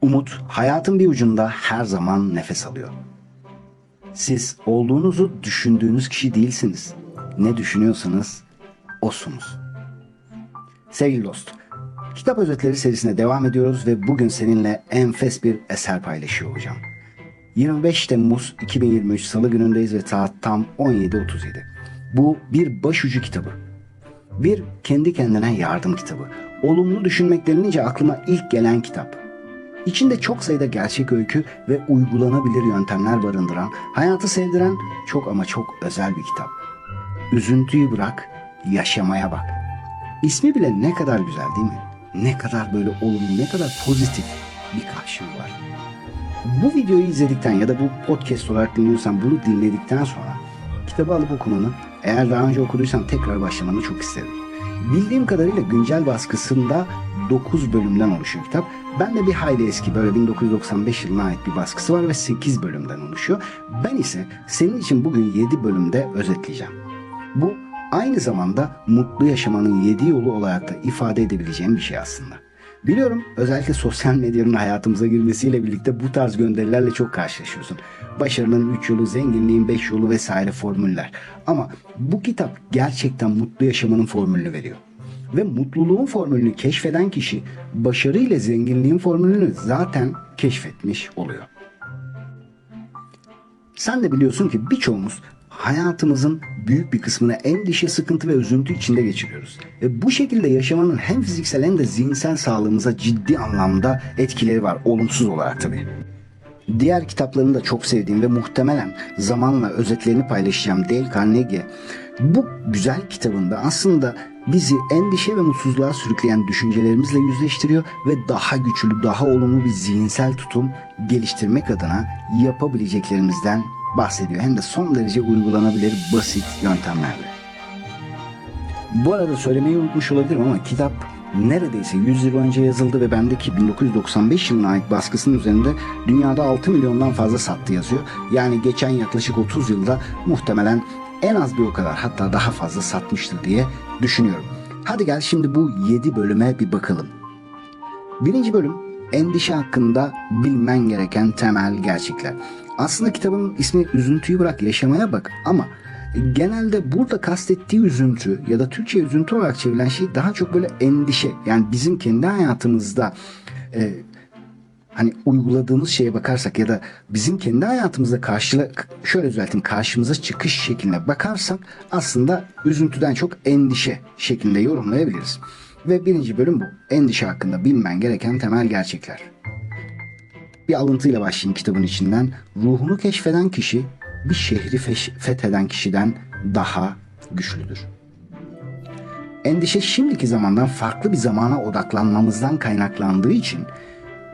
Umut hayatın bir ucunda her zaman nefes alıyor. Siz olduğunuzu düşündüğünüz kişi değilsiniz. Ne düşünüyorsanız osunuz. Sevgili dost, kitap özetleri serisine devam ediyoruz ve bugün seninle enfes bir eser paylaşıyor olacağım. 25 Temmuz 2023 Salı günündeyiz ve saat tam 17.37. Bu bir başucu kitabı. Bir kendi kendine yardım kitabı. Olumlu düşünmek denilince aklıma ilk gelen kitap. İçinde çok sayıda gerçek öykü ve uygulanabilir yöntemler barındıran, hayatı sevdiren çok ama çok özel bir kitap. Üzüntüyü bırak, yaşamaya bak. İsmi bile ne kadar güzel değil mi? Ne kadar böyle olumlu, ne kadar pozitif bir karşılığı var. Bu videoyu izledikten ya da bu podcast olarak dinliyorsan bunu dinledikten sonra kitabı alıp okumanı eğer daha önce okuduysan tekrar başlamanı çok isterim. Bildiğim kadarıyla güncel baskısında 9 bölümden oluşuyor kitap. Ben de bir hayli eski böyle 1995 yılına ait bir baskısı var ve 8 bölümden oluşuyor. Ben ise senin için bugün 7 bölümde özetleyeceğim. Bu aynı zamanda mutlu yaşamanın 7 yolu olarak da ifade edebileceğim bir şey aslında. Biliyorum özellikle sosyal medyanın hayatımıza girmesiyle birlikte bu tarz gönderilerle çok karşılaşıyorsun. Başarının 3 yolu, zenginliğin 5 yolu vesaire formüller. Ama bu kitap gerçekten mutlu yaşamanın formülünü veriyor. Ve mutluluğun formülünü keşfeden kişi başarı ile zenginliğin formülünü zaten keşfetmiş oluyor. Sen de biliyorsun ki birçoğumuz hayatımızın büyük bir kısmını endişe, sıkıntı ve üzüntü içinde geçiriyoruz. Ve bu şekilde yaşamanın hem fiziksel hem de zihinsel sağlığımıza ciddi anlamda etkileri var. Olumsuz olarak tabii. Diğer kitaplarını da çok sevdiğim ve muhtemelen zamanla özetlerini paylaşacağım Dale Carnegie. Bu güzel kitabında aslında bizi endişe ve mutsuzluğa sürükleyen düşüncelerimizle yüzleştiriyor ve daha güçlü, daha olumlu bir zihinsel tutum geliştirmek adına yapabileceklerimizden bahsediyor. Hem de son derece uygulanabilir basit yöntemlerle. Bu arada söylemeyi unutmuş olabilirim ama kitap neredeyse 100 yıl önce yazıldı ve bendeki 1995 yılına ait baskısının üzerinde dünyada 6 milyondan fazla sattı yazıyor. Yani geçen yaklaşık 30 yılda muhtemelen en az bir o kadar hatta daha fazla satmıştır diye düşünüyorum. Hadi gel şimdi bu 7 bölüme bir bakalım. Birinci bölüm endişe hakkında bilmen gereken temel gerçekler. Aslında kitabın ismi Üzüntüyü Bırak Yaşamaya Bak ama genelde burada kastettiği üzüntü ya da Türkçe üzüntü olarak çevrilen şey daha çok böyle endişe. Yani bizim kendi hayatımızda e, hani uyguladığımız şeye bakarsak ya da bizim kendi hayatımızda karşıla şöyle düzelteyim karşımıza çıkış şekline bakarsak aslında üzüntüden çok endişe şeklinde yorumlayabiliriz. Ve birinci bölüm bu. Endişe hakkında bilmen gereken temel gerçekler. Bir alıntıyla başlayayım kitabın içinden. Ruhunu keşfeden kişi bir şehri fetheden kişiden daha güçlüdür. Endişe şimdiki zamandan farklı bir zamana odaklanmamızdan kaynaklandığı için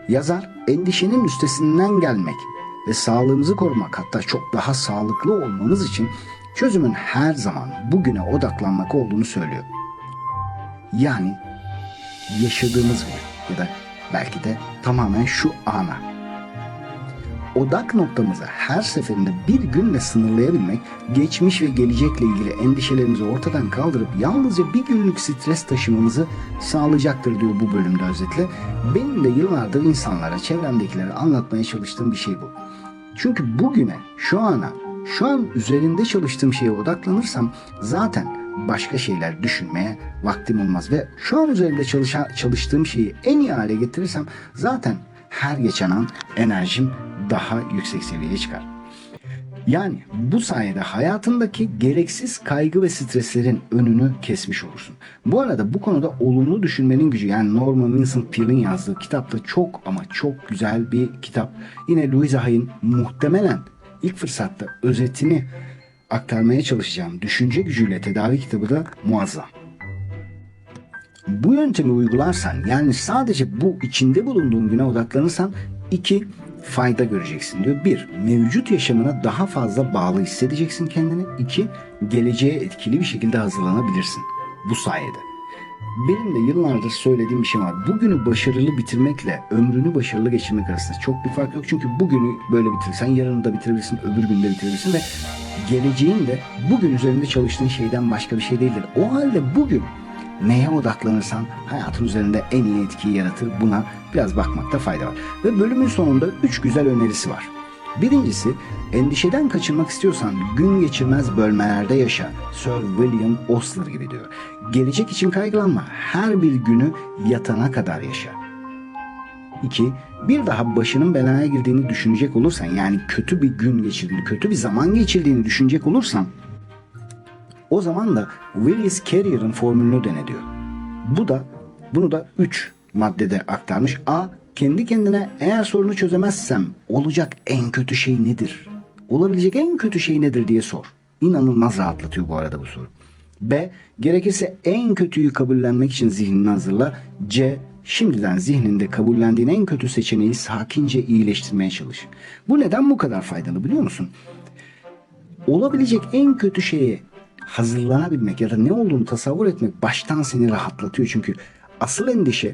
yazar endişenin üstesinden gelmek ve sağlığımızı korumak hatta çok daha sağlıklı olmamız için çözümün her zaman bugüne odaklanmak olduğunu söylüyor. Yani yaşadığımız gün ya da belki de tamamen şu ana odak noktamızı her seferinde bir günle sınırlayabilmek, geçmiş ve gelecekle ilgili endişelerimizi ortadan kaldırıp yalnızca bir günlük stres taşımamızı sağlayacaktır diyor bu bölümde özetle. Benim de yıllardır insanlara, çevremdekilere anlatmaya çalıştığım bir şey bu. Çünkü bugüne, şu ana, şu an üzerinde çalıştığım şeye odaklanırsam zaten başka şeyler düşünmeye vaktim olmaz ve şu an üzerinde çalışa, çalıştığım şeyi en iyi hale getirirsem zaten her geçen an enerjim daha yüksek seviyeye çıkar. Yani bu sayede hayatındaki gereksiz kaygı ve streslerin önünü kesmiş olursun. Bu arada bu konuda olumlu düşünmenin gücü yani Norman Vincent Peale'in yazdığı kitapta çok ama çok güzel bir kitap. Yine Louisa Hay'ın muhtemelen ilk fırsatta özetini aktarmaya çalışacağım düşünce gücüyle tedavi kitabı da muazzam. Bu yöntemi uygularsan yani sadece bu içinde bulunduğun güne odaklanırsan iki fayda göreceksin diyor. Bir, mevcut yaşamına daha fazla bağlı hissedeceksin kendini. İki, geleceğe etkili bir şekilde hazırlanabilirsin bu sayede. Benim de yıllardır söylediğim bir şey var. Bugünü başarılı bitirmekle ömrünü başarılı geçirmek arasında çok bir fark yok. Çünkü bugünü böyle bitirirsen yarını da bitirebilirsin, öbür günde bitirebilirsin ve geleceğin de bugün üzerinde çalıştığın şeyden başka bir şey değildir. O halde bugün neye odaklanırsan hayatın üzerinde en iyi etkiyi yaratır. Buna biraz bakmakta fayda var. Ve bölümün sonunda üç güzel önerisi var. Birincisi, endişeden kaçınmak istiyorsan gün geçirmez bölmelerde yaşa. Sir William Osler gibi diyor. Gelecek için kaygılanma. Her bir günü yatana kadar yaşa. 2. Bir daha başının belaya girdiğini düşünecek olursan yani kötü bir gün geçirdiğini, kötü bir zaman geçirdiğini düşünecek olursan o zaman da Willis Carrier'ın formülünü dene diyor. Bu da bunu da 3 maddede aktarmış. A. Kendi kendine eğer sorunu çözemezsem olacak en kötü şey nedir? Olabilecek en kötü şey nedir diye sor. İnanılmaz rahatlatıyor bu arada bu soru. B. Gerekirse en kötüyü kabullenmek için zihnini hazırla. C. Şimdiden zihninde kabullendiğin en kötü seçeneği sakince iyileştirmeye çalış. Bu neden bu kadar faydalı biliyor musun? olabilecek en kötü şeye hazırlanabilmek ya da ne olduğunu tasavvur etmek baştan seni rahatlatıyor. Çünkü asıl endişe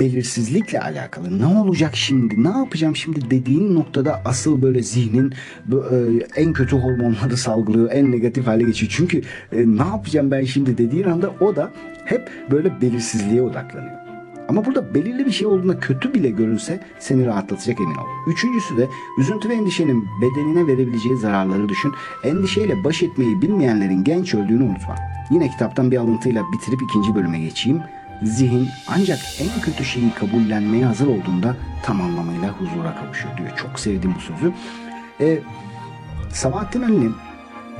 belirsizlikle alakalı. Ne olacak şimdi? Ne yapacağım şimdi dediğin noktada asıl böyle zihnin e, en kötü hormonları salgılıyor. En negatif hale geçiyor. Çünkü e, ne yapacağım ben şimdi dediğin anda o da hep böyle belirsizliğe odaklanıyor. Ama burada belirli bir şey olduğunda kötü bile görünse seni rahatlatacak emin ol. Üçüncüsü de üzüntü ve endişenin bedenine verebileceği zararları düşün. Endişeyle baş etmeyi bilmeyenlerin genç öldüğünü unutma. Yine kitaptan bir alıntıyla bitirip ikinci bölüme geçeyim. Zihin ancak en kötü şeyi kabullenmeye hazır olduğunda tam anlamıyla huzura kavuşuyor diyor. Çok sevdim bu sözü. E, Sabahattin Ali'nin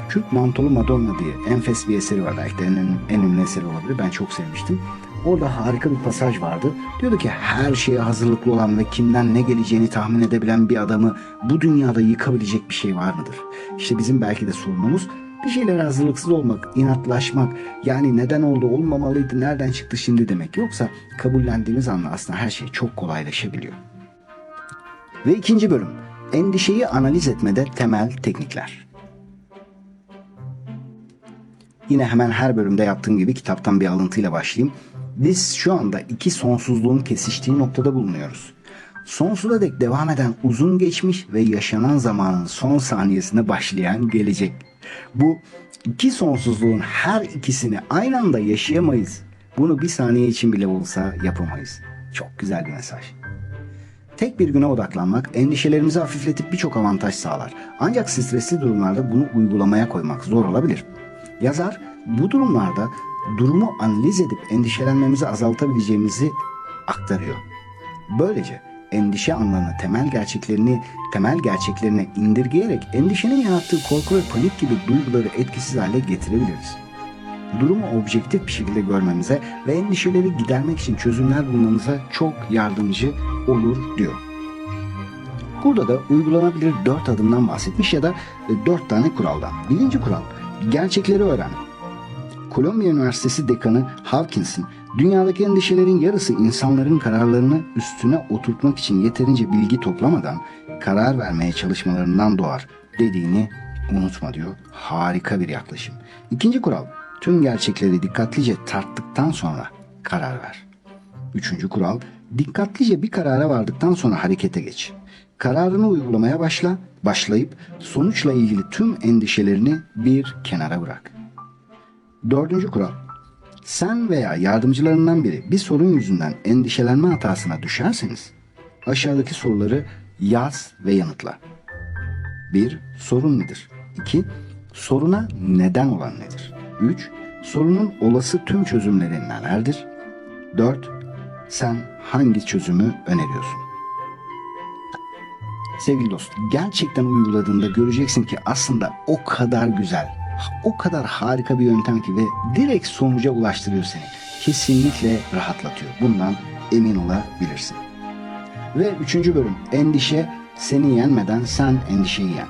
Kürk Mantolu Madonna diye enfes bir eseri var. Belki de en, en ünlü eseri olabilir. Ben çok sevmiştim. Orada harika bir pasaj vardı. Diyordu ki her şeye hazırlıklı olan ve kimden ne geleceğini tahmin edebilen bir adamı bu dünyada yıkabilecek bir şey var mıdır? İşte bizim belki de sorunumuz bir şeylere hazırlıksız olmak, inatlaşmak, yani neden oldu, olmamalıydı, nereden çıktı şimdi demek. Yoksa kabullendiğimiz anda aslında her şey çok kolaylaşabiliyor. Ve ikinci bölüm, endişeyi analiz etmede temel teknikler. Yine hemen her bölümde yaptığım gibi kitaptan bir alıntıyla başlayayım. Biz şu anda iki sonsuzluğun kesiştiği noktada bulunuyoruz. Sonsuza dek devam eden uzun geçmiş ve yaşanan zamanın son saniyesine başlayan gelecek. Bu iki sonsuzluğun her ikisini aynı anda yaşayamayız. Bunu bir saniye için bile olsa yapamayız. Çok güzel bir mesaj. Tek bir güne odaklanmak endişelerimizi hafifletip birçok avantaj sağlar. Ancak stresli durumlarda bunu uygulamaya koymak zor olabilir. Yazar bu durumlarda durumu analiz edip endişelenmemizi azaltabileceğimizi aktarıyor. Böylece endişe anlarını temel gerçeklerini temel gerçeklerine indirgeyerek endişenin yarattığı korku ve panik gibi duyguları etkisiz hale getirebiliriz. Durumu objektif bir şekilde görmemize ve endişeleri gidermek için çözümler bulmamıza çok yardımcı olur diyor. Burada da uygulanabilir dört adımdan bahsetmiş ya da e, dört tane kuraldan. Birinci kural, gerçekleri öğren. Kolombiya Üniversitesi Dekanı Hawkins'in dünyadaki endişelerin yarısı insanların kararlarını üstüne oturtmak için yeterince bilgi toplamadan karar vermeye çalışmalarından doğar dediğini unutma diyor. Harika bir yaklaşım. İkinci kural, tüm gerçekleri dikkatlice tarttıktan sonra karar ver. Üçüncü kural, dikkatlice bir karara vardıktan sonra harekete geç. Kararını uygulamaya başla, başlayıp sonuçla ilgili tüm endişelerini bir kenara bırak. Dördüncü kural. Sen veya yardımcılarından biri bir sorun yüzünden endişelenme hatasına düşerseniz aşağıdaki soruları yaz ve yanıtla. 1. Sorun nedir? 2. Soruna neden olan nedir? 3. Sorunun olası tüm çözümleri nelerdir? 4. Sen hangi çözümü öneriyorsun? Sevgili dost, gerçekten uyguladığında göreceksin ki aslında o kadar güzel, o kadar harika bir yöntem ki ve direkt sonuca ulaştırıyor seni. Kesinlikle rahatlatıyor. Bundan emin olabilirsin. Ve üçüncü bölüm, endişe seni yenmeden sen endişeyi yen.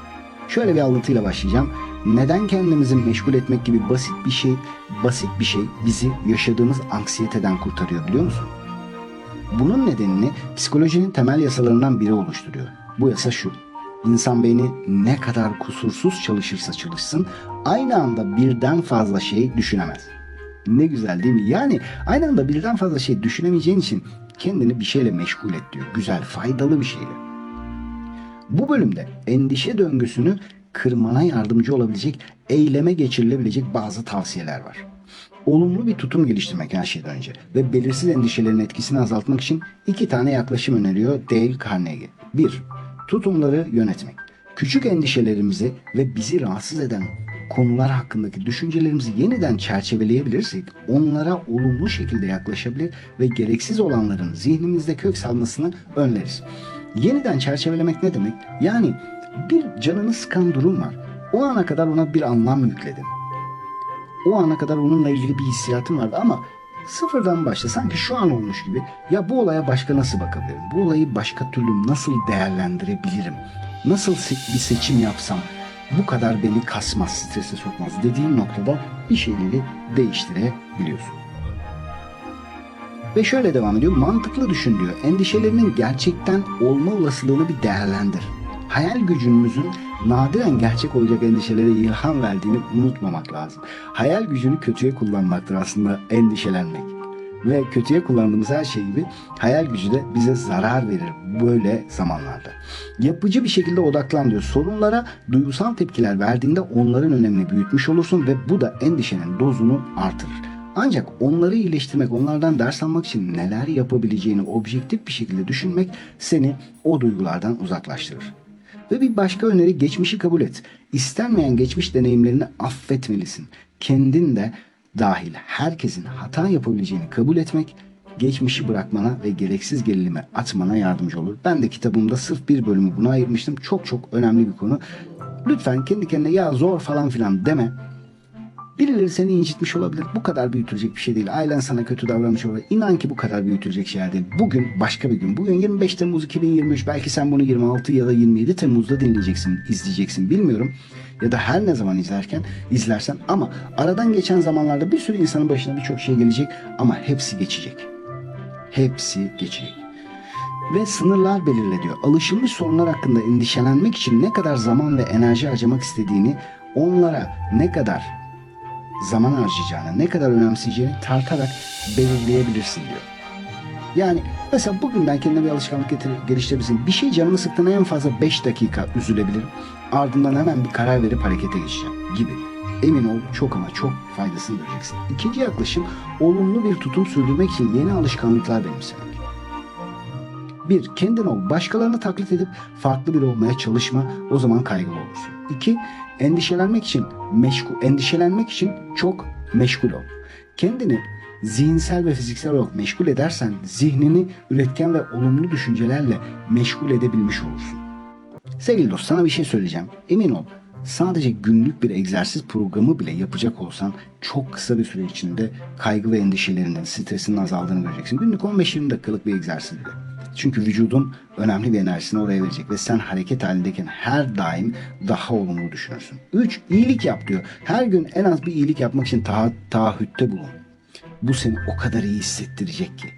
Şöyle bir alıntıyla başlayacağım. Neden kendimizi meşgul etmek gibi basit bir şey, basit bir şey bizi yaşadığımız anksiyeteden kurtarıyor biliyor musun? Bunun nedenini psikolojinin temel yasalarından biri oluşturuyor. Bu yasa şu. İnsan beyni ne kadar kusursuz çalışırsa çalışsın aynı anda birden fazla şey düşünemez. Ne güzel değil mi? Yani aynı anda birden fazla şey düşünemeyeceğin için kendini bir şeyle meşgul et diyor. Güzel, faydalı bir şeyle. Bu bölümde endişe döngüsünü kırmana yardımcı olabilecek, eyleme geçirilebilecek bazı tavsiyeler var. Olumlu bir tutum geliştirmek her şeyden önce ve belirsiz endişelerin etkisini azaltmak için iki tane yaklaşım öneriyor Dale Carnegie. 1. Tutumları yönetmek. Küçük endişelerimizi ve bizi rahatsız eden konular hakkındaki düşüncelerimizi yeniden çerçeveleyebilirsek onlara olumlu şekilde yaklaşabilir ve gereksiz olanların zihnimizde kök salmasını önleriz. Yeniden çerçevelemek ne demek? Yani bir canını sıkan durum var. O ana kadar ona bir anlam yükledin. O ana kadar onunla ilgili bir hissiyatın vardı ama sıfırdan başla sanki şu an olmuş gibi ya bu olaya başka nasıl bakabilirim? Bu olayı başka türlü nasıl değerlendirebilirim? Nasıl bir seçim yapsam bu kadar beni kasmaz, strese sokmaz dediğin noktada bir şeyleri değiştirebiliyorsun. Ve şöyle devam ediyor. Mantıklı düşün diyor. Endişelerinin gerçekten olma olasılığını bir değerlendir. Hayal gücümüzün nadiren gerçek olacak endişelere ilham verdiğini unutmamak lazım. Hayal gücünü kötüye kullanmaktır aslında endişelenmek. Ve kötüye kullandığımız her şey gibi hayal gücü de bize zarar verir böyle zamanlarda. Yapıcı bir şekilde odaklan diyor. Sorunlara duygusal tepkiler verdiğinde onların önemini büyütmüş olursun ve bu da endişenin dozunu artırır. Ancak onları iyileştirmek, onlardan ders almak için neler yapabileceğini objektif bir şekilde düşünmek seni o duygulardan uzaklaştırır. Ve bir başka öneri geçmişi kabul et. İstenmeyen geçmiş deneyimlerini affetmelisin. Kendin de dahil herkesin hata yapabileceğini kabul etmek geçmişi bırakmana ve gereksiz gerilime atmana yardımcı olur. Ben de kitabımda sırf bir bölümü buna ayırmıştım. Çok çok önemli bir konu. Lütfen kendi kendine ya zor falan filan deme. Birileri seni incitmiş olabilir. Bu kadar büyütülecek bir şey değil. Ailen sana kötü davranmış olabilir. İnan ki bu kadar büyütülecek şeyler değil. Bugün başka bir gün. Bugün 25 Temmuz 2023. Belki sen bunu 26 ya da 27 Temmuz'da dinleyeceksin, izleyeceksin. Bilmiyorum. Ya da her ne zaman izlerken izlersen ama aradan geçen zamanlarda bir sürü insanın başına birçok şey gelecek ama hepsi geçecek. Hepsi geçecek ve sınırlar belirle diyor. Alışılmış sorunlar hakkında endişelenmek için ne kadar zaman ve enerji harcamak istediğini, onlara ne kadar zaman harcayacağını, ne kadar önemseyeceğini tartarak belirleyebilirsin diyor. Yani mesela bugünden kendine bir alışkanlık getir, geliştirebilirsin. Bir şey canımı sıktığında en fazla 5 dakika üzülebilirim. Ardından hemen bir karar verip harekete geçeceğim gibi. Emin ol çok ama çok faydasını göreceksin. İkinci yaklaşım olumlu bir tutum sürdürmek için yeni alışkanlıklar benimsemek. Bir, kendin ol. Başkalarını taklit edip farklı biri olmaya çalışma. O zaman kaygılı olursun. İki, endişelenmek için meşgul, endişelenmek için çok meşgul ol. Kendini zihinsel ve fiziksel olarak meşgul edersen zihnini üretken ve olumlu düşüncelerle meşgul edebilmiş olursun. Sevgili dost sana bir şey söyleyeceğim. Emin ol sadece günlük bir egzersiz programı bile yapacak olsan çok kısa bir süre içinde kaygı ve endişelerinin, stresinin azaldığını göreceksin. Günlük 15-20 dakikalık bir egzersiz bile. Çünkü vücudun önemli bir enerjisini oraya verecek ve sen hareket halindeyken her daim daha olumlu düşünürsün. 3. iyilik yap diyor. Her gün en az bir iyilik yapmak için taah taahhütte bulun. Bu seni o kadar iyi hissettirecek ki.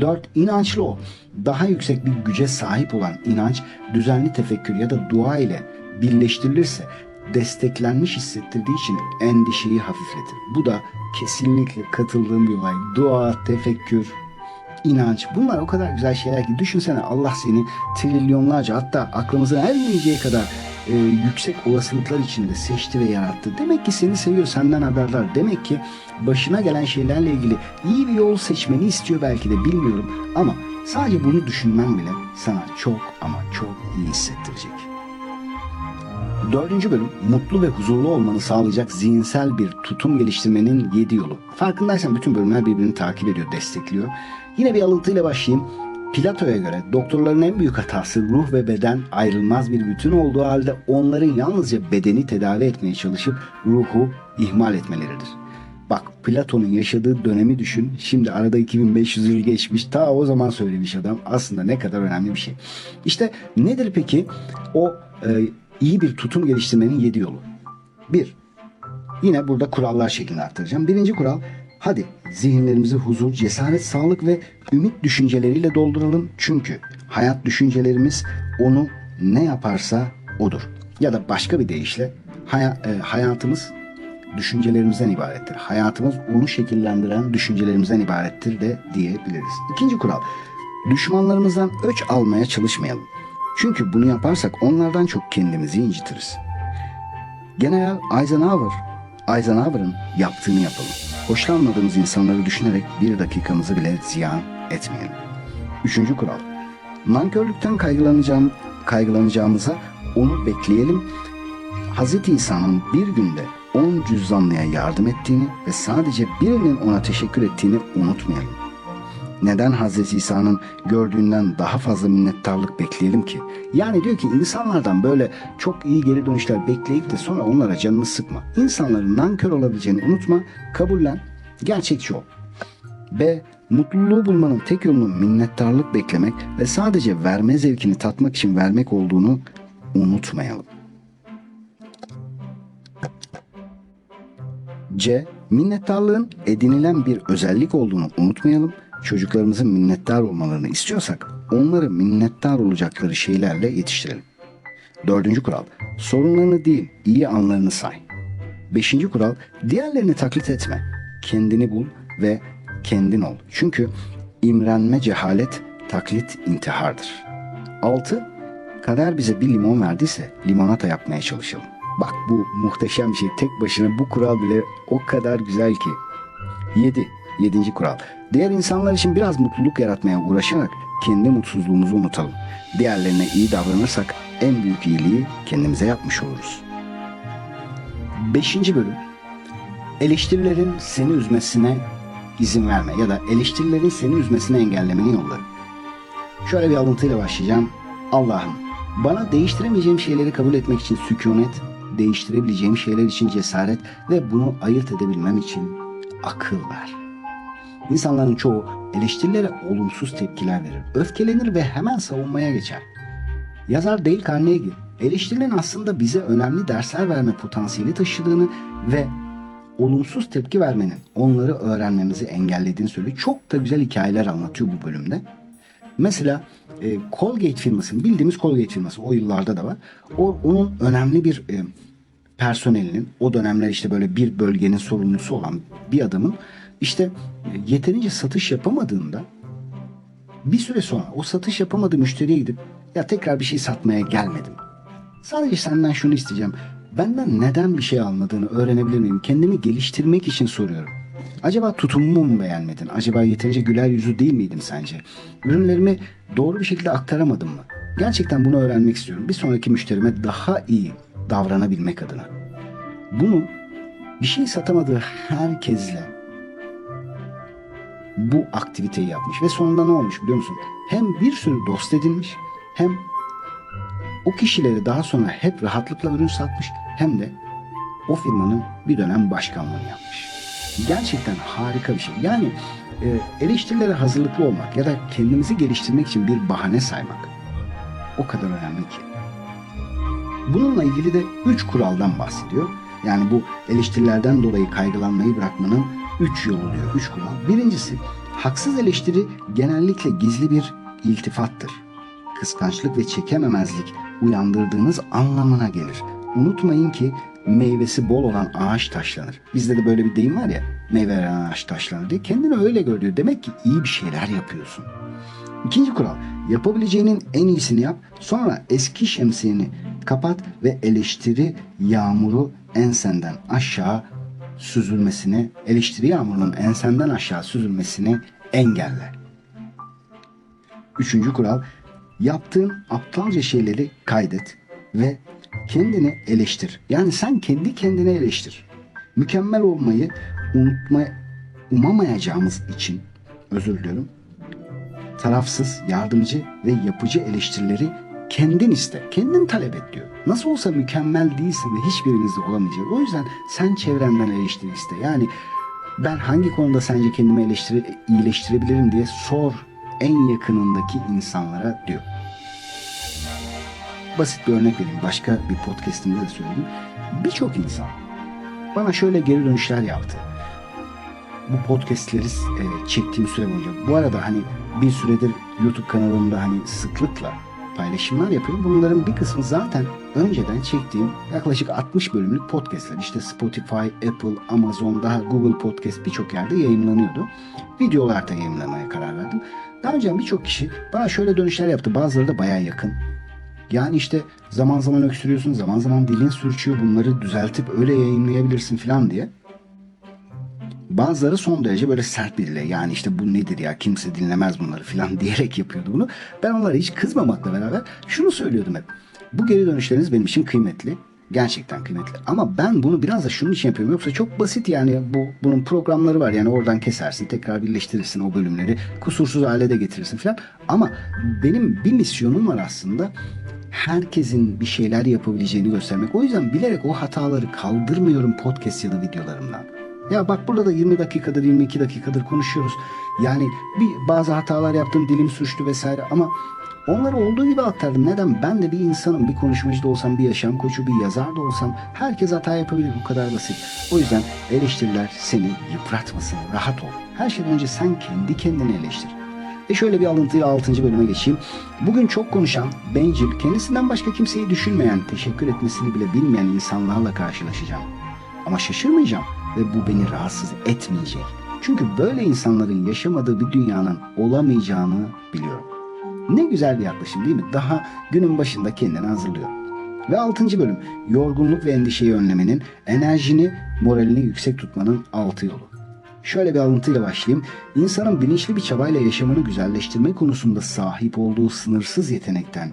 4. İnançlı ol. Daha yüksek bir güce sahip olan inanç düzenli tefekkür ya da dua ile birleştirilirse desteklenmiş hissettirdiği için endişeyi hafifletir. Bu da kesinlikle katıldığım bir olay. Dua, tefekkür, inanç bunlar o kadar güzel şeyler ki düşünsene Allah seni trilyonlarca hatta aklımızın ermeyeceği kadar e, yüksek olasılıklar içinde seçti ve yarattı. Demek ki seni seviyor, senden haberdar. Demek ki başına gelen şeylerle ilgili iyi bir yol seçmeni istiyor belki de bilmiyorum. Ama sadece bunu düşünmen bile sana çok ama çok iyi hissettirecek. Dördüncü bölüm mutlu ve huzurlu olmanı sağlayacak zihinsel bir tutum geliştirmenin yedi yolu. Farkındaysan bütün bölümler birbirini takip ediyor, destekliyor. Yine bir alıntıyla başlayayım. Plato'ya göre doktorların en büyük hatası ruh ve beden ayrılmaz bir bütün olduğu halde onların yalnızca bedeni tedavi etmeye çalışıp ruhu ihmal etmeleridir. Bak Platon'un yaşadığı dönemi düşün. Şimdi arada 2500 yıl geçmiş. Ta o zaman söylemiş adam. Aslında ne kadar önemli bir şey. İşte nedir peki o e, iyi bir tutum geliştirmenin yedi yolu? Bir, yine burada kurallar şeklinde aktaracağım. Birinci kural, hadi zihinlerimizi huzur, cesaret, sağlık ve ümit düşünceleriyle dolduralım. Çünkü hayat düşüncelerimiz onu ne yaparsa odur. Ya da başka bir deyişle haya- e, hayatımız düşüncelerimizden ibarettir. Hayatımız onu şekillendiren düşüncelerimizden ibarettir de diyebiliriz. İkinci kural, düşmanlarımızdan öç almaya çalışmayalım. Çünkü bunu yaparsak onlardan çok kendimizi incitiriz. General Eisenhower Eisenhower'ın yaptığını yapalım. Hoşlanmadığımız insanları düşünerek bir dakikamızı bile ziyan etmeyelim. Üçüncü kural. Nankörlükten kaygılanacağım, kaygılanacağımıza onu bekleyelim. Hz. İsa'nın bir günde 10 cüzzamlıya yardım ettiğini ve sadece birinin ona teşekkür ettiğini unutmayalım. Neden Hz. İsa'nın gördüğünden daha fazla minnettarlık bekleyelim ki? Yani diyor ki insanlardan böyle çok iyi geri dönüşler bekleyip de sonra onlara canını sıkma. İnsanların nankör olabileceğini unutma, kabullen, gerçekçi ol. B. Mutluluğu bulmanın tek yolunun minnettarlık beklemek ve sadece verme zevkini tatmak için vermek olduğunu unutmayalım. C. Minnettarlığın edinilen bir özellik olduğunu unutmayalım. Çocuklarımızın minnettar olmalarını istiyorsak onları minnettar olacakları şeylerle yetiştirelim. Dördüncü kural. Sorunlarını değil, iyi anlarını say. Beşinci kural. Diğerlerini taklit etme. Kendini bul ve kendin ol. Çünkü imrenme cehalet, taklit intihardır. Altı. Kader bize bir limon verdiyse limonata yapmaya çalışalım. Bak bu muhteşem bir şey. Tek başına bu kural bile o kadar güzel ki. 7. Yedinci kural. Diğer insanlar için biraz mutluluk yaratmaya uğraşarak kendi mutsuzluğumuzu unutalım. Diğerlerine iyi davranırsak en büyük iyiliği kendimize yapmış oluruz. Beşinci bölüm. Eleştirilerin seni üzmesine izin verme ya da eleştirilerin seni üzmesine engellemenin yolları. Şöyle bir alıntıyla başlayacağım. Allah'ım bana değiştiremeyeceğim şeyleri kabul etmek için sükunet, değiştirebileceğim şeyler için cesaret ve bunu ayırt edebilmem için akıl ver. İnsanların çoğu eleştirilere olumsuz tepkiler verir. Öfkelenir ve hemen savunmaya geçer. Yazar Dale Carnegie, eleştirilerin aslında bize önemli dersler verme potansiyeli taşıdığını ve olumsuz tepki vermenin onları öğrenmemizi engellediğini söylüyor. Çok da güzel hikayeler anlatıyor bu bölümde. Mesela e, Colgate firmasının bildiğimiz Colgate firması o yıllarda da var. O onun önemli bir e, personelinin o dönemler işte böyle bir bölgenin sorumlusu olan bir adamın işte e, yeterince satış yapamadığında bir süre sonra o satış yapamadığı müşteriye gidip ya tekrar bir şey satmaya gelmedim. Sadece senden şunu isteyeceğim. Benden neden bir şey almadığını öğrenebilir miyim? Kendimi geliştirmek için soruyorum. Acaba tutumumu mu beğenmedin? Acaba yeterince güler yüzü değil miydim sence? Ürünlerimi doğru bir şekilde aktaramadım mı? Gerçekten bunu öğrenmek istiyorum. Bir sonraki müşterime daha iyi davranabilmek adına. Bunu bir şey satamadığı herkesle bu aktiviteyi yapmış ve sonunda ne olmuş biliyor musun? Hem bir sürü dost edinmiş hem o kişileri daha sonra hep rahatlıkla ürün satmış hem de o firmanın bir dönem başkanlığını yapmış. Gerçekten harika bir şey. Yani e, eleştirilere hazırlıklı olmak ya da kendimizi geliştirmek için bir bahane saymak o kadar önemli ki. Bununla ilgili de üç kuraldan bahsediyor. Yani bu eleştirilerden dolayı kaygılanmayı bırakmanın üç yolu diyor, üç kural. Birincisi, haksız eleştiri genellikle gizli bir iltifattır. Kıskançlık ve çekememezlik uyandırdığınız anlamına gelir. Unutmayın ki meyvesi bol olan ağaç taşlanır. Bizde de böyle bir deyim var ya, meyve veren ağaç taşlanır diye. Kendini öyle gör diyor. Demek ki iyi bir şeyler yapıyorsun. İkinci kural, yapabileceğinin en iyisini yap. Sonra eski şemsiyeni kapat ve eleştiri yağmuru ensenden aşağı süzülmesini, eleştiri yağmurunun ensenden aşağı süzülmesini engelle. Üçüncü kural, yaptığın aptalca şeyleri kaydet ve kendini eleştir. Yani sen kendi kendine eleştir. Mükemmel olmayı unutma, umamayacağımız için özür diliyorum. Tarafsız, yardımcı ve yapıcı eleştirileri kendin iste. Kendin talep et diyor. Nasıl olsa mükemmel değilsin ve hiçbirimizde olamayacak. O yüzden sen çevrenden eleştiri iste. Yani ben hangi konuda sence kendimi eleştire, iyileştirebilirim diye sor en yakınındaki insanlara diyor. Basit bir örnek vereyim. Başka bir podcastimde de söyledim. Birçok insan bana şöyle geri dönüşler yaptı. Bu podcastleri e, çektiğim süre boyunca. Bu arada hani bir süredir YouTube kanalımda hani sıklıkla paylaşımlar yapıyorum. Bunların bir kısmı zaten önceden çektiğim yaklaşık 60 bölümlük podcastler. İşte Spotify, Apple, Amazon, daha Google Podcast birçok yerde yayınlanıyordu. Video olarak yayınlamaya karar verdim. Daha önce birçok kişi bana şöyle dönüşler yaptı. Bazıları da bayağı yakın. Yani işte zaman zaman öksürüyorsun, zaman zaman dilin sürçüyor. Bunları düzeltip öyle yayınlayabilirsin falan diye. Bazıları son derece böyle sert dille yani işte bu nedir ya kimse dinlemez bunları falan diyerek yapıyordu bunu. Ben onlara hiç kızmamakla beraber şunu söylüyordum hep. Bu geri dönüşleriniz benim için kıymetli. Gerçekten kıymetli. Ama ben bunu biraz da şunun için yapıyorum. Yoksa çok basit yani bu bunun programları var. Yani oradan kesersin, tekrar birleştirirsin o bölümleri. Kusursuz hale de getirirsin falan. Ama benim bir misyonum var aslında. Herkesin bir şeyler yapabileceğini göstermek. O yüzden bilerek o hataları kaldırmıyorum podcast ya da videolarımdan. Ya bak burada da 20 dakikadır 22 dakikadır konuşuyoruz. Yani bir bazı hatalar yaptım dilim sürçtü vesaire ama onları olduğu gibi aktardım. Neden? Ben de bir insanım. Bir konuşmacı da olsam, bir yaşam koçu, bir yazar da olsam herkes hata yapabilir. Bu kadar basit. O yüzden eleştiriler seni yıpratmasın. Rahat ol. Her şeyden önce sen kendi kendini eleştir. E şöyle bir alıntıyla 6. bölüme geçeyim. Bugün çok konuşan, bencil, kendisinden başka kimseyi düşünmeyen, teşekkür etmesini bile bilmeyen insanlarla karşılaşacağım. Ama şaşırmayacağım ve bu beni rahatsız etmeyecek. Çünkü böyle insanların yaşamadığı bir dünyanın olamayacağını biliyorum. Ne güzel bir yaklaşım değil mi? Daha günün başında kendini hazırlıyor. Ve 6. bölüm yorgunluk ve endişeyi önlemenin, enerjini, moralini yüksek tutmanın altı yolu. Şöyle bir alıntıyla başlayayım. İnsanın bilinçli bir çabayla yaşamını güzelleştirme konusunda sahip olduğu sınırsız yetenekten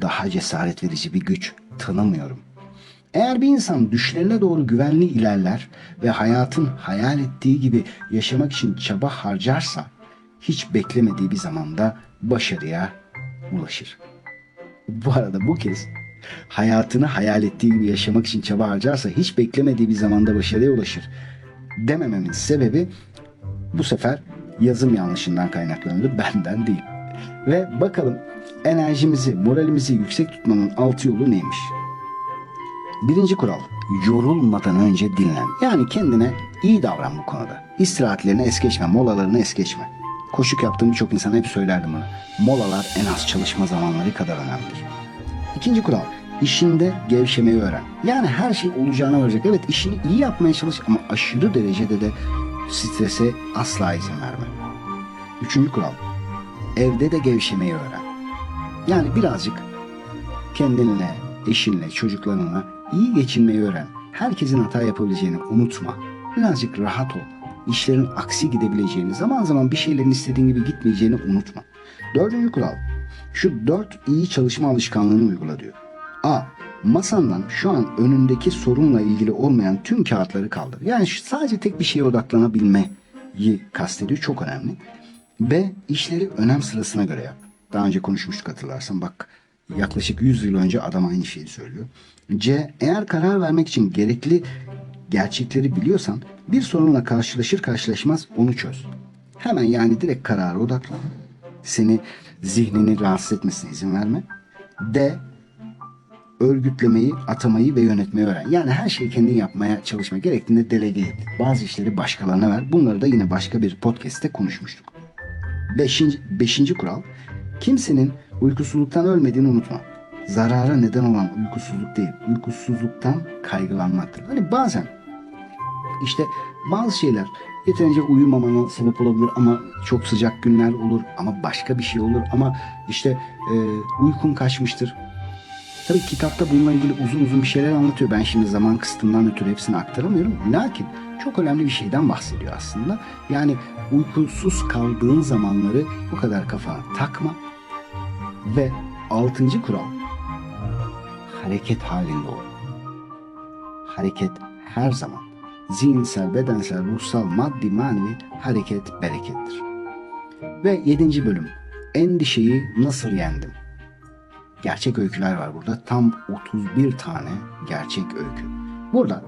daha cesaret verici bir güç tanımıyorum. Eğer bir insan düşlerine doğru güvenli ilerler ve hayatın hayal ettiği gibi yaşamak için çaba harcarsa hiç beklemediği bir zamanda başarıya ulaşır. Bu arada bu kez hayatını hayal ettiği gibi yaşamak için çaba harcarsa hiç beklemediği bir zamanda başarıya ulaşır demememin sebebi bu sefer yazım yanlışından kaynaklanıyor benden değil. Ve bakalım enerjimizi, moralimizi yüksek tutmanın altı yolu neymiş? Birinci kural, yorulmadan önce dinlen. Yani kendine iyi davran bu konuda. İstirahatlerini es geçme, molalarını es geçme. Koşuk yaptığım birçok insana hep söylerdim bunu. Molalar en az çalışma zamanları kadar önemlidir. İkinci kural, işinde gevşemeyi öğren. Yani her şey olacağına varacak. Evet işini iyi yapmaya çalış ama aşırı derecede de strese asla izin verme. Üçüncü kural, evde de gevşemeyi öğren. Yani birazcık kendinle, eşinle, çocuklarınla iyi geçinmeyi öğren. Herkesin hata yapabileceğini unutma. Birazcık rahat ol. İşlerin aksi gidebileceğini, zaman zaman bir şeylerin istediğin gibi gitmeyeceğini unutma. Dördüncü kural. Şu dört iyi çalışma alışkanlığını uygula diyor. A. Masandan şu an önündeki sorunla ilgili olmayan tüm kağıtları kaldır. Yani sadece tek bir şeye odaklanabilmeyi kastediyor. Çok önemli. B. işleri önem sırasına göre yap. Daha önce konuşmuştuk hatırlarsan. Bak yaklaşık 100 yıl önce adam aynı şeyi söylüyor. C. Eğer karar vermek için gerekli gerçekleri biliyorsan bir sorunla karşılaşır karşılaşmaz onu çöz. Hemen yani direkt karara odaklan. Seni zihnini rahatsız etmesine izin verme. D örgütlemeyi, atamayı ve yönetmeyi öğren. Yani her şeyi kendin yapmaya çalışma. Gerektiğinde delege et. Bazı işleri başkalarına ver. Bunları da yine başka bir podcast'te konuşmuştuk. Beşinci, beşinci kural. Kimsenin uykusuzluktan ölmediğini unutma. Zarara neden olan uykusuzluk değil, uykusuzluktan kaygılanmaktır. Hani bazen işte bazı şeyler yeterince uyumamana sebep olabilir ama çok sıcak günler olur ama başka bir şey olur ama işte e, uykun kaçmıştır. Tabii kitapta bununla ilgili uzun uzun bir şeyler anlatıyor. Ben şimdi zaman kısıtından ötürü hepsini aktaramıyorum. Lakin çok önemli bir şeyden bahsediyor aslında. Yani uykusuz kaldığın zamanları bu kadar kafana takma. Ve altıncı kural hareket halinde ol. Hareket her zaman zihinsel, bedensel, ruhsal, maddi, manevi hareket berekettir. Ve yedinci bölüm endişeyi nasıl yendim? gerçek öyküler var burada. Tam 31 tane gerçek öykü. Burada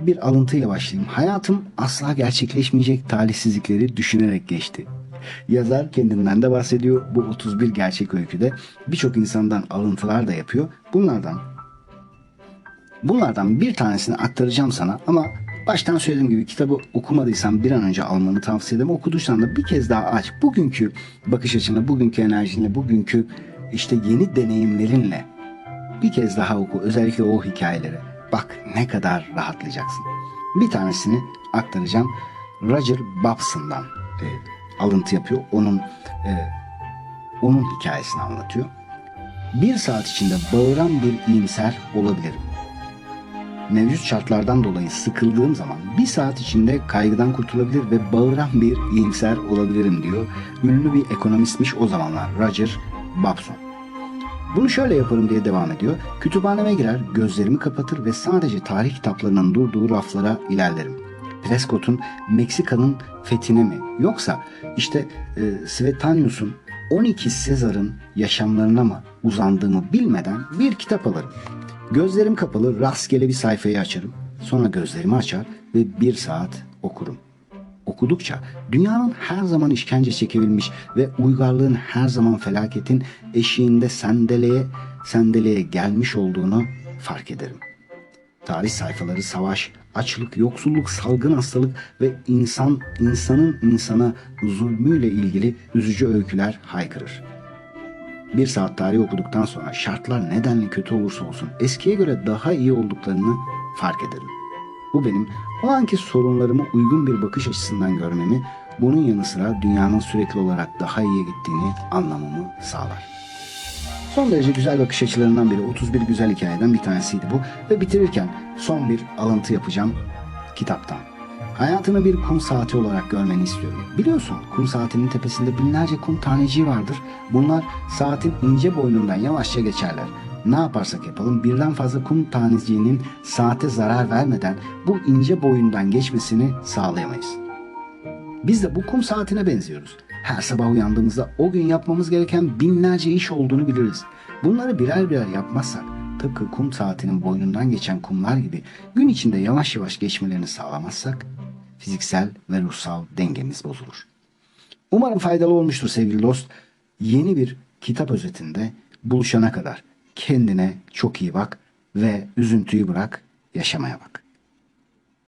bir alıntıyla başlayayım. Hayatım asla gerçekleşmeyecek talihsizlikleri düşünerek geçti. Yazar kendinden de bahsediyor. Bu 31 gerçek öyküde birçok insandan alıntılar da yapıyor. Bunlardan bunlardan bir tanesini aktaracağım sana ama baştan söylediğim gibi kitabı okumadıysan bir an önce almanı tavsiye ederim. Okuduysan da bir kez daha aç. Bugünkü bakış açına, bugünkü enerjinle, bugünkü işte yeni deneyimlerinle bir kez daha oku. Özellikle o hikayeleri. Bak ne kadar rahatlayacaksın. Bir tanesini aktaracağım. Roger Babson'dan e, alıntı yapıyor. Onun e, onun hikayesini anlatıyor. bir saat içinde bağıran bir iyimser olabilirim. Mevcut şartlardan dolayı sıkıldığım zaman bir saat içinde kaygıdan kurtulabilir ve bağıran bir iyimser olabilirim diyor. Ünlü bir ekonomistmiş o zamanlar Roger Babson. Bunu şöyle yaparım diye devam ediyor. Kütüphaneme girer, gözlerimi kapatır ve sadece tarih kitaplarının durduğu raflara ilerlerim. Prescott'un Meksika'nın fethine mi yoksa işte e, Suetonius'un 12 Sezar'ın yaşamlarına mı uzandığımı bilmeden bir kitap alırım. Gözlerim kapalı rastgele bir sayfayı açarım. Sonra gözlerimi açar ve bir saat okurum. Okudukça dünyanın her zaman işkence çekebilmiş ve uygarlığın her zaman felaketin eşiğinde sendeleye sendeleye gelmiş olduğunu fark ederim. Tarih sayfaları savaş, açlık, yoksulluk, salgın hastalık ve insan insanın insana zulmüyle ilgili üzücü öyküler haykırır. Bir saat tarih okuduktan sonra şartlar nedenli kötü olursa olsun eskiye göre daha iyi olduklarını fark ederim. Bu benim o anki sorunlarımı uygun bir bakış açısından görmemi, bunun yanı sıra dünyanın sürekli olarak daha iyiye gittiğini anlamamı sağlar. Son derece güzel bakış açılarından biri 31 güzel hikayeden bir tanesiydi bu ve bitirirken son bir alıntı yapacağım kitaptan. Hayatını bir kum saati olarak görmeni istiyorum. Biliyorsun kum saatinin tepesinde binlerce kum taneciği vardır. Bunlar saatin ince boynundan yavaşça geçerler. Ne yaparsak yapalım birden fazla kum taneciğinin saate zarar vermeden bu ince boyundan geçmesini sağlayamayız. Biz de bu kum saatine benziyoruz. Her sabah uyandığımızda o gün yapmamız gereken binlerce iş olduğunu biliriz. Bunları birer birer yapmazsak tıpkı kum saatinin boynundan geçen kumlar gibi gün içinde yavaş yavaş geçmelerini sağlamazsak fiziksel ve ruhsal dengemiz bozulur. Umarım faydalı olmuştur sevgili dost. Yeni bir kitap özetinde buluşana kadar kendine çok iyi bak ve üzüntüyü bırak, yaşamaya bak.